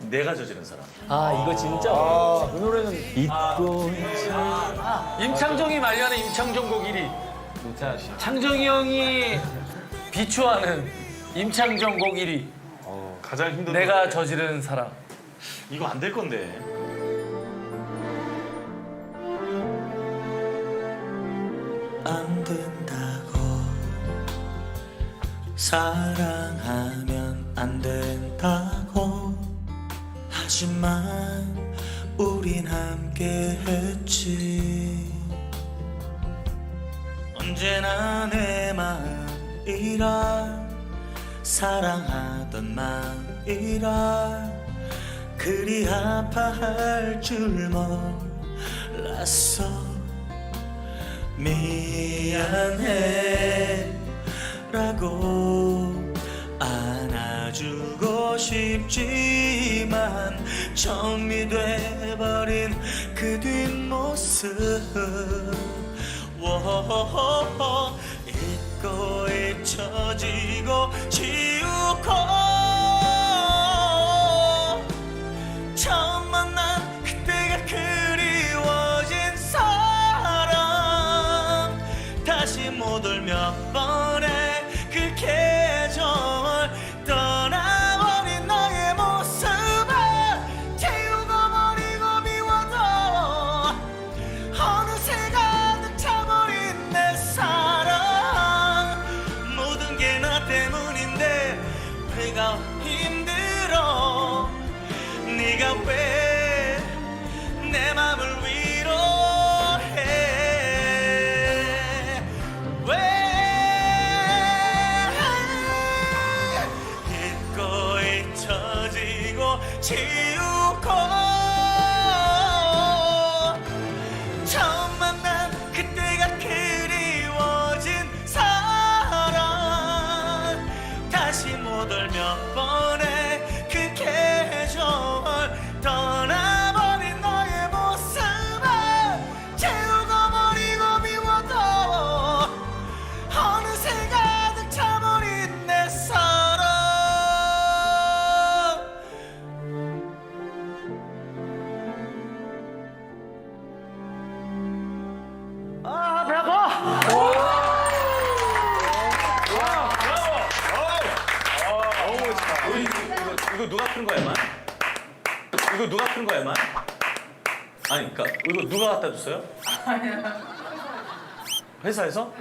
내가 저지른 사람. 아 이거 진짜 아, 그 노래는 잊고 임창정이 말려하는 임창정 곡 1위. 창정이 형이 비추하는 임창정 곡 1위. 가장 힘든. 내가 저지른 사람. 이거 안 될 건데. 안 된다고 사랑하면 안 된다고 하지만 우린 함께 했지. 언제나 내 마음이라 사랑하던 마음이라 그리 아파할 줄 몰랐어. 미안해 라고 안아주고 싶지만 정리돼버린 그 뒷모습. 워허허허 잊고 잊혀지고 지우고 처음 만난 그때가 그리워진 사람. 다시 못 올 몇번 나 때문인데 왜가 힘들어. 네가 왜 내 맘을 위로해? 왜? 잊고 잊혀지고 지우고 큰 거야, 만? 이거 누가 큰 거야, 만? 아니, 그니까, 이거 누가 갖다 줬어요? 회사에서?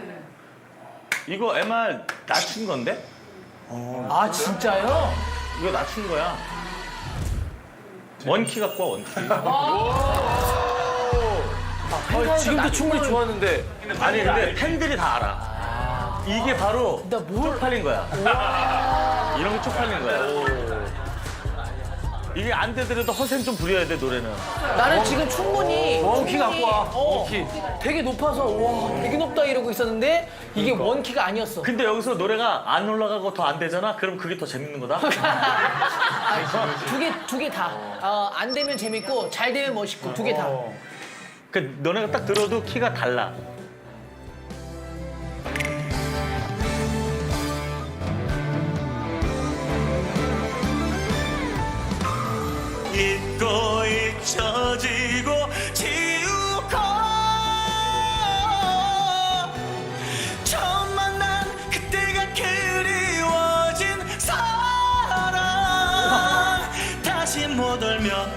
이거 MR 낮춘 건데? 아 진짜요? 이거 낮춘 거야. 원키 갖고 와, 원키. 아, 지금도 충분히 좋았는데. 아니, 근데 팬들이 다 알아. 이게 바로 나 뭘- 쪽팔린 거야. 이런 게 쪽팔린 거야. 이게 안 되더라도 허생 좀 부려야 돼, 노래는. 나는 지금 충분히 원키 갖고 와. 어, 원키. 되게 높아서 와 되게 높다 이러고 있었는데 이게 원키가 아니었어. 근데 여기서 노래가 안 올라가고 더 안 되잖아? 그럼 그게 더 재밌는 거다? 두 개 두 개 다. 어, 안 되면 재밌고 잘 되면 멋있고 두 개 다. 그 너네가 딱 들어도 키가 달라.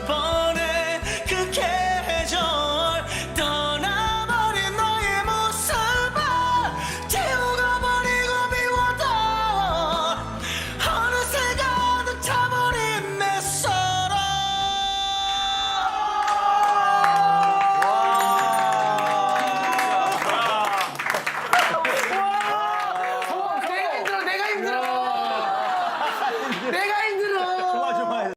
그